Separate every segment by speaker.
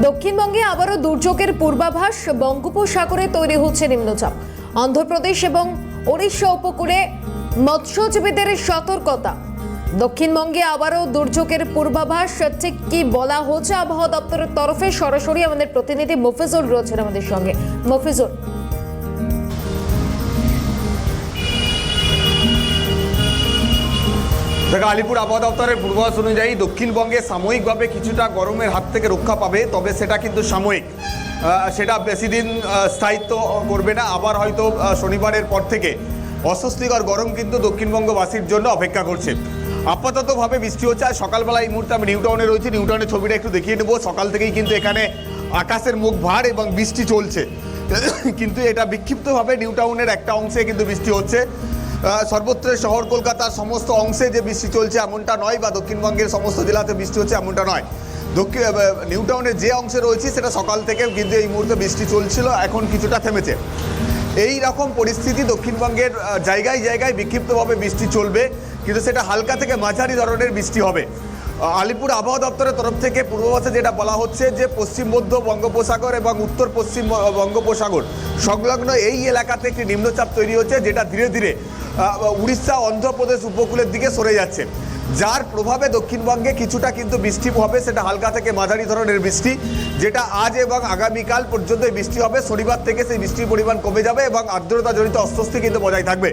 Speaker 1: দক্ষিণবঙ্গে আবারও দুর্যোগের পূর্বাভাস বঙ্গোপসাগরে তৈরি হচ্ছে নিম্নচাপ। অন্ধ্রপ্রদেশ এবং ওড়িশা উপকূলে মৎস্যজীবীদের সতর্কতা। দক্ষিণবঙ্গে আবারও দুর্যোগের পূর্বাভাস, ঠিক কি বলা হচ্ছে? আবহাওয়া দপ্তরের তরফে সরাসরি আমাদের প্রতিনিধি মফিজুল রয়েছেন আমাদের সঙ্গে। মফিজুল।
Speaker 2: দেখো আলিপুর আবহাওয়া দপ্তরের পূর্বাভাস অনুযায়ী দক্ষিণবঙ্গে সাময়িকভাবে কিছুটা গরমের হাত থেকে রক্ষা পাবে, তবে সেটা কিন্তু সাময়িক। সেটা বেশি দিন স্থায়িত্ব করবে না। আবার হয়তো শনিবারের পর থেকে অস্বস্তিকর গরম কিন্তু দক্ষিণবঙ্গবাসীর জন্য অপেক্ষা করছে। আপাততভাবে বৃষ্টি হচ্ছে। আর সকালবেলা এই মুহূর্তে আমি নিউটাউনে রয়েছি। নিউটাউনের ছবিটা একটু দেখিয়ে নেব। সকাল থেকেই কিন্তু এখানে আকাশের মুখ ভার এবং বৃষ্টি চলছে। কিন্তু এটা বিক্ষিপ্তভাবে নিউটাউনের একটা অংশে কিন্তু বৃষ্টি হচ্ছে। সর্বত্র শহর কলকাতার সমস্ত অংশে যে বৃষ্টি চলছে এমনটা নয় বা দক্ষিণবঙ্গের সমস্ত জেলাতে বৃষ্টি হচ্ছে এমনটা নয়। দক্ষিণ নিউ টাউনের যে অংশে রয়েছে সেটা সকাল থেকে কিন্তু এই মুহূর্তে বৃষ্টি চলছিল, এখন কিছুটা থেমেছে। এই রকম পরিস্থিতি দক্ষিণবঙ্গের জায়গায় জায়গায় বিক্ষিপ্তভাবে বৃষ্টি চলবে, কিন্তু সেটা হালকা থেকে মাঝারি ধরনের বৃষ্টি হবে। আলিপুর আবহাওয়া দপ্তরের তরফ থেকে পূর্বাভাসে যেটা বলা হচ্ছে যে পশ্চিম মধ্য বঙ্গোপসাগর এবং উত্তর পশ্চিম বঙ্গোপসাগর সংলগ্ন এই এলাকাতে একটি নিম্নচাপ তৈরি হচ্ছে, যেটা ধীরে ধীরে উড়িষ্যা, অন্ধ্রপ্রদেশ উপকূলের দিকে সরে যাচ্ছে। যার প্রভাবে দক্ষিণবঙ্গে কিছুটা কিন্তু বৃষ্টি হবে, সেটা হালকা থেকে মাঝারি ধরনের বৃষ্টি, যেটা আজ এবং আগামীকাল পর্যন্ত বৃষ্টি হবে। শনিবার থেকে সেই বৃষ্টির পরিমাণ কমে যাবে এবং আর্দ্রতা জনিত অস্বস্তি কিন্তু বজায় থাকবে।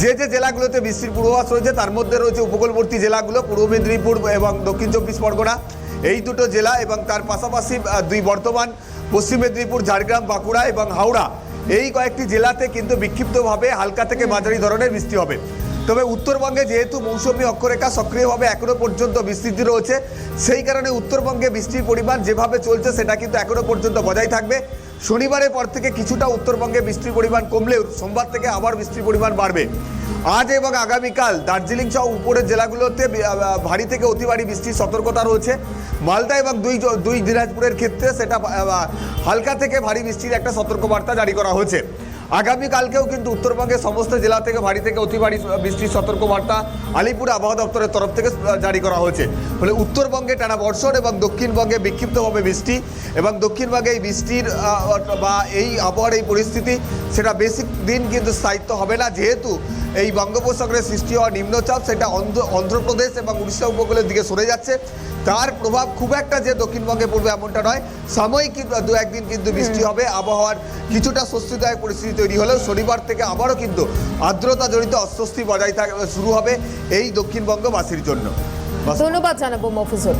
Speaker 2: যে যে জেলাগুলোতে বৃষ্টির পূর্বাভাস রয়েছে, তার মধ্যে রয়েছে উপকূলবর্তী জেলাগুলো, পূর্ব মেদিনীপুর এবং দক্ষিণ চব্বিশ পরগনা। এই দুটো জেলা এবং তার পাশাপাশি দুই বর্তমান পশ্চিম মেদিনীপুর, ঝাড়গ্রাম, বাঁকুড়া এবং হাওড়া। এই কয়েকটি জেলাতে কিন্তু বিক্ষিপ্তভাবে হালকা থেকে মাঝারি ধরনের বৃষ্টি হবে। তবে উত্তরবঙ্গে যেহেতু মৌসুমী অক্ষরেখা সক্রিয়ভাবে এখনও পর্যন্ত বিস্তৃতি রয়েছে, সেই কারণে উত্তরবঙ্গে বৃষ্টির পরিমাণ যেভাবে চলছে, সেটা কিন্তু এখনও পর্যন্ত বজায় থাকবে। শনিবারের পর থেকে কিছুটা উত্তরবঙ্গে বৃষ্টির পরিমাণ কমলেও সোমবার থেকে আবার বৃষ্টির পরিমাণ বাড়বে। আজ এবং আগামীকাল দার্জিলিং সহ উপরের জেলাগুলোতে ভারী থেকে অতি ভারী বৃষ্টির সতর্কতা রয়েছে। মালদা এবং দুই দুই দিনাজপুরের ক্ষেত্রে সেটা হালকা থেকে ভারী বৃষ্টির একটা সতর্কবার্তা জারি করা হয়েছে। আগামীকালকেও কিন্তু উত্তরবঙ্গের সমস্ত জেলা থেকে ভারী থেকে অতি ভারী বৃষ্টির সতর্কবার্তা আলিপুর আবহাওয়া দপ্তরের তরফ থেকে জারি করা হয়েছে। ফলে উত্তরবঙ্গে টানা বর্ষণ এবং দক্ষিণবঙ্গে বিক্ষিপ্তভাবে বৃষ্টি এবং দক্ষিণবঙ্গে এই বৃষ্টির বা এই আবহাওয়ার এই পরিস্থিতি, সেটা বেশি দিন কিন্তু স্থায়িত্ব হবে না। যেহেতু এই বঙ্গোপসাগরের সৃষ্টি হওয়া নিম্নচাপ, সেটা অন্ধ্র, অন্ধ্রপ্রদেশ এবং উড়িষ্যা উপকূলের দিকে সরে যাচ্ছে। তার প্রভাব খুব একটা যে দক্ষিণবঙ্গে পড়বে এমনটা নয়। সাময়িক দু একদিন কিন্তু বৃষ্টি হবে আবহাওয়ার কিছুটা স্বস্তিদায়ক পরিস্থিতি তৈরি হলেও শনিবার থেকে আবারও কিন্তু আর্দ্রতা জড়িত অস্বস্তি বজায় থাক শুরু হবে এই দক্ষিণবঙ্গবাসীর জন্য।
Speaker 1: ধন্যবাদ জানাব মফিজুল।